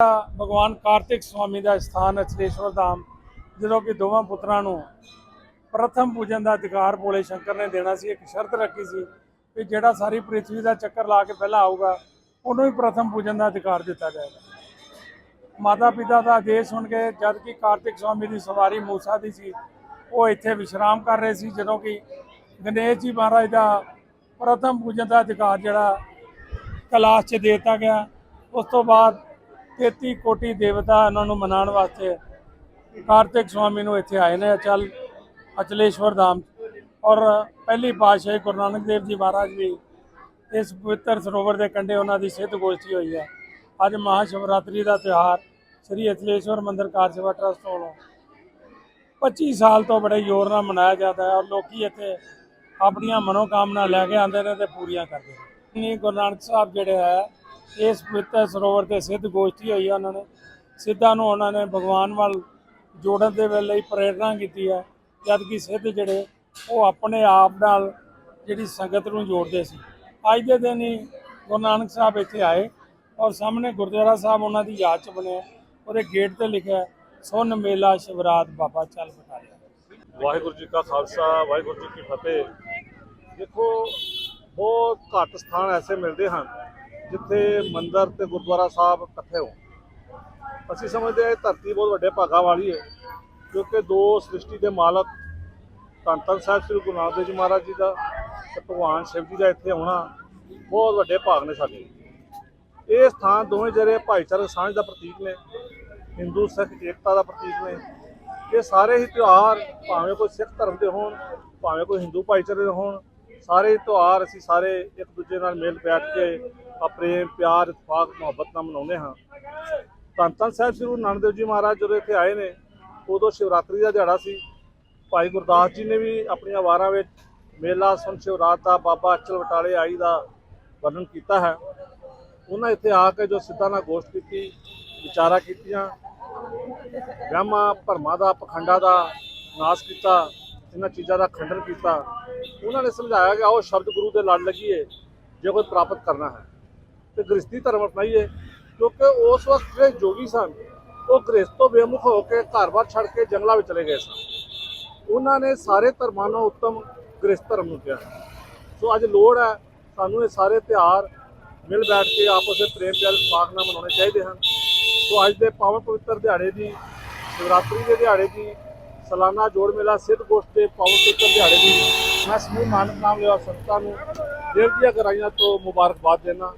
ਭਗਵਾਨ ਕਾਰਤਿਕ ਸਵਾਮੀ ਦਾ ਸਥਾਨ ਹੈ ਅਚਲੇਸ਼ਵਰ ਧਾਮ, ਜਦੋਂ ਕਿ ਦੋਵਾਂ ਪੁੱਤਰਾਂ ਨੂੰ ਪ੍ਰਥਮ ਪੂਜਨ ਦਾ ਅਧਿਕਾਰ ਭੋਲੇ ਸ਼ੰਕਰ ਨੇ ਦੇਣਾ ਸੀ, ਇੱਕ ਸ਼ਰਤ ਰੱਖੀ ਸੀ ਕਿ ਜਿਹੜਾ ਸਾਰੀ ਪ੍ਰਿਥਵੀ ਦਾ ਚੱਕਰ ਲਾ ਕੇ ਪਹਿਲਾਂ ਆਊਗਾ, ਉਹਨੂੰ ਹੀ ਪ੍ਰਥਮ ਪੂਜਨ ਦਾ ਅਧਿਕਾਰ ਦਿੱਤਾ ਜਾਏਗਾ। ਮਾਤਾ ਪਿਤਾ ਦਾ ਆਦੇਸ਼ ਸੁਣ ਕੇ ਜਦ ਕਿ ਕਾਰਤਿਕ ਸਵਾਮੀ ਦੀ ਸਵਾਰੀ ਮੂਸਾ ਦੀ ਸੀ, ਉਹ ਇੱਥੇ ਵਿਸ਼ਰਾਮ ਕਰ ਰਹੇ ਸੀ, ਜਦੋਂ ਕਿ ਗਣੇਸ਼ ਜੀ ਮਹਾਰਾਜ ਦਾ ਪ੍ਰਥਮ ਪੂਜਨ ਦਾ ਅਧਿਕਾਰ ਜਿਹੜਾ ਕਲਾਸ਼ 'ਚ ਦੇ ਦਿੱਤਾ ਗਿਆ। ਉਸ ਤੋਂ ਬਾਅਦ 33 ਕੋਟੀ ਦੇਵਤਾ ਉਹਨਾਂ ਨੂੰ ਮਨਾਉਣ ਵਾਸਤੇ ਕਾਰਤਿਕ ਸਵਾਮੀ ਨੂੰ ਇੱਥੇ ਆਏ ਨੇ, ਅਚਲ, ਅਚਲੇਸ਼ਵਰ ਧਾਮ। ਔਰ ਪਹਿਲੀ ਪਾਤਸ਼ਾਹੀ ਗੁਰੂ ਨਾਨਕ ਦੇਵ ਜੀ ਮਹਾਰਾਜ ਵੀ ਇਸ ਪਵਿੱਤਰ ਸਰੋਵਰ ਦੇ ਕੰਢੇ ਉਹਨਾਂ ਦੀ ਸਿੱਧ ਗੋਸ਼ਟੀ ਹੋਈ ਹੈ। ਅੱਜ ਮਹਾ ਸ਼ਿਵਰਾਤਰੀ ਦਾ ਤਿਉਹਾਰ ਸ੍ਰੀ ਅਚਲੇਸ਼ਵਰ ਮੰਦਿਰ ਕਾਰ ਸੇਵਾ ਟਰਸਟ ਵੱਲੋਂ 25 ਸਾਲ ਤੋਂ ਬੜੇ ਜ਼ੋਰ ਨਾਲ ਮਨਾਇਆ ਜਾਂਦਾ ਹੈ ਔਰ ਲੋਕੀ ਇੱਥੇ ਆਪਣੀਆਂ ਮਨੋਕਾਮਨਾ ਲੈ ਕੇ ਆਉਂਦੇ ਨੇ ਤੇ ਪੂਰੀਆਂ ਕਰਦੇ ਨੇ। ਨਹੀਂ ਗੁਰੂ ਨਾਨਕ ਸਾਹਿਬ ਜਿਹੜੇ ਹੈ ਇਸ ਪਵਿੱਤਰ ਸਰੋਵਰ ਤੇ ਸਿੱਧ ਗੋਸ਼ਟੀ ਹੋਈ ਹੈ ਉਹਨਾਂ ਨੇ। ਸਿੱਧਾਂ ਨੂੰ ਉਹਨਾਂ ਨੇ ਭਗਵਾਨ ਵੱਲ ਜੋੜਨ ਦੇ ਵੇਲੇ ਹੀ ਪ੍ਰੇਰਣਾ ਕੀਤੀ ਹੈ ਜਦ ਕਿ ਸਿੱਧ ਜਿਹੜੇ ਉਹ ਆਪਣੇ ਆਪ ਨਾਲ ਜਿਹੜੀ ਸੰਗਤ ਨੂੰ ਜੋੜਦੇ ਸੀ। ਅੱਜ ਦੇ ਦਿਨ ਹੀ ਗੁਰੂ ਨਾਨਕ ਸਾਹਿਬ ਇੱਥੇ ਆਏ ਔਰ ਸਾਹਮਣੇ ਗੁਰਦੁਆਰਾ ਸਾਹਿਬ ਉਹਨਾਂ ਦੀ ਯਾਦ ਚ ਬਣਿਆ। ਉਹਦੇ ਗੇਟ ਤੇ ਲਿਖਿਆ, ਸੁਨ ਮੇਲਾ ਸ਼ਿਵਰਾਤ ਬਾਬਾ ਚੱਲ ਬਟਾਲਿਆ ਵਾਹਿਗੁਰੂ ਜੀ ਕਾ ਖਾਲਸਾ, ਵਾਹਿਗੁਰੂ ਜੀ ਕੀ ਫਤਿਹ। ਦੇਖੋ, ਬਹੁਤ ਘੱਟ ਸਥਾਨ ਐਸੇ ਮਿਲਦੇ ਹਨ ਜਿੱਥੇ ਮੰਦਰ ਤੇ ਗੁਰਦੁਆਰਾ ਸਾਹਿਬ ਇਕੱਠੇ ਹੋ ਅਸੀਂ ਸਮਝਦੇ ਹਾਂ ਇਹ ਧਰਤੀ ਬਹੁਤ ਵੱਡੇ ਭਾਗਾ ਵਾਲੀ ਹੈ, ਕਿਉਂਕਿ ਦੋ ਸ੍ਰਿਸ਼ਟੀ ਦੇ ਮਾਲਕ ਧੰਨ ਧੰਨ ਸਾਹਿਬ ਸ੍ਰੀ ਗੁਰੂ ਨਾਨਕ ਦੇਵ ਜੀ ਮਹਾਰਾਜ ਜੀ ਦਾ ਤੇ ਭਗਵਾਨ ਸ਼ਿਵ ਜੀ ਦਾ ਇੱਥੇ ਆਉਣਾ ਬਹੁਤ ਵੱਡੇ ਭਾਗ ਨੇ ਸਾਡੇ। ਇਹ ਸਥਾਨ ਦੋਵੇਂ ਜਿਹੜੇ ਭਾਈਚਾਰਕ ਸਾਂਝ ਦਾ ਪ੍ਰਤੀਕ ਨੇ, ਹਿੰਦੂ, ਸਿੱਖ, ਏਕਤਾ ਦਾ ਪ੍ਰਤੀਕ ਨੇ। ਇਹ ਸਾਰੇ ਹੀ ਤਿਉਹਾਰ ਭਾਵੇਂ ਕੋਈ ਸਿੱਖ ਧਰਮ ਦੇ ਹੋਣ, ਭਾਵੇਂ ਕੋਈ ਹਿੰਦੂ ਭਾਈਚਾਰੇ ਦੇ ਹੋਣ ਸਾਰੇ ਤਿਉਹਾਰ ਅਸੀਂ ਸਾਰੇ ਇੱਕ ਦੂਜੇ ਨਾਲ ਮਿਲ ਬੈਠ ਕੇ ਆ ਪ੍ਰੇਮ, ਪਿਆਰ ਇਤਫਾਕ ਮੁਹੱਬਤ ਨਾਲ ਮਨਾਉਂਦੇ ਹਾਂ। ਧੰਨ ਧੰਨ ਸਾਹਿਬ ਸ੍ਰੀ ਗੁਰੂ ਨਾਨਕ ਦੇਵ ਜੀ ਮਹਾਰਾਜ ਜਦੋਂ ਇੱਥੇ ਆਏ ਨੇ, ਉਦੋਂ ਸ਼ਿਵਰਾਤਰੀ ਦਾ ਦਿਹਾੜਾ ਸੀ। ਭਾਈ ਗੁਰਦਾਸ ਜੀ ਨੇ ਵੀ ਆਪਣੀਆਂ ਵਾਰਾਂ ਵਿੱਚ ਮੇਲਾ ਸੁਣ ਸ਼ਿਵਰਾਤ ਦਾ, ਬਾਬਾ ਅਚਲ ਬਟਾਲੇ ਆਈ ਦਾ ਵਰਣਨ ਕੀਤਾ ਹੈ। ਉਹਨਾਂ ਇੱਥੇ ਆ ਕੇ ਜੋ ਸਿੱਧਾ ਨਾਲ ਗੋਸ਼ਟ ਕੀਤੀ, ਵਿਚਾਰਾ ਕੀਤੀਆਂ, ਵਹਿਮਾਂ, ਭਰਮਾਂ ਦਾ, ਪਖੰਡਾਂ ਦਾ ਨਾਸ਼ ਕੀਤਾ। ਜਿਨ੍ਹਾਂ ਚੀਜ਼ਾਂ ਦਾ ਖੰਡਨ ਕੀਤਾ, ਉਹਨਾਂ ਨੇ ਸਮਝਾਇਆ ਕਿ ਆਓ ਸ਼ਬਦ ਗੁਰੂ ਦੇ ਲੜ ਲੱਗੀਏ, ਜੇ ਕੋਈ ਪ੍ਰਾਪਤ ਕਰਨਾ ਹੈ। ਤੇ ਗ੍ਰਸਤੀ ਧਰਮ ਅਪਣਾਈਏ, ਕਿਉਂਕਿ ਉਸ ਵਕਤ ਜਿਹੜੇ ਜੋਗੀ ਸਨ, ਉਹ ਗ੍ਰਸਤ ਤੋਂ ਬੇਮੁਖ ਹੋ ਕੇ ਘਰ-ਬਾਰ ਛੱਡ ਕੇ ਜੰਗਲਾਂ ਵਿੱਚ ਚਲੇ ਗਏ ਸਨ। ਉਹਨਾਂ ਨੇ ਸਾਰੇ ਧਰਮਾਂ ਨੂੰ ਉੱਤਮ ਗ੍ਰਸਤ ਧਰਮ ਨੂੰ ਕਿਹਾ। ਸੋ ਅੱਜ ਲੋੜ ਹੈ, ਸਾਨੂੰ ਇਹ ਸਾਰੇ ਤਿਉਹਾਰ ਮਿਲ ਬੈਠ ਕੇ ਆਪਸ ਵਿੱਚ ਪ੍ਰੇਮ ਪਿਆਰ ਪਾਕ ਨਾਲ ਮਨਾਉਣੇ ਚਾਹੀਦੇ ਹਨ। ਸੋ ਅੱਜ ਦੇ ਪਾਵਨ ਪਵਿੱਤਰ ਦਿਹਾੜੇ ਦੀ, ਸ਼ਿਵਰਾਤਰੀ ਦੇ ਦਿਹਾੜੇ ਦੀ ਸਾਲਾਨਾ ਜੋੜ ਮੇਲਾ ਸਿੱਧ ਗੋਸ਼ਟ ਦੇ ਪਾਵਨ ਪਵਿੱਤਰ ਦਿਹਾੜੇ ਦੀ ਮੈਂ ਸਮੂਹ ਨਾਨਕ ਨਾਮ ਲਿਆ ਸੰਤਾਂ ਨੂੰ। ਦੇਵ ਦੀਆਂ ਗਰਾਈਆਂ ਤੋਂ ਮੁਬਾਰਕਬਾਦ ਦੇਣਾ।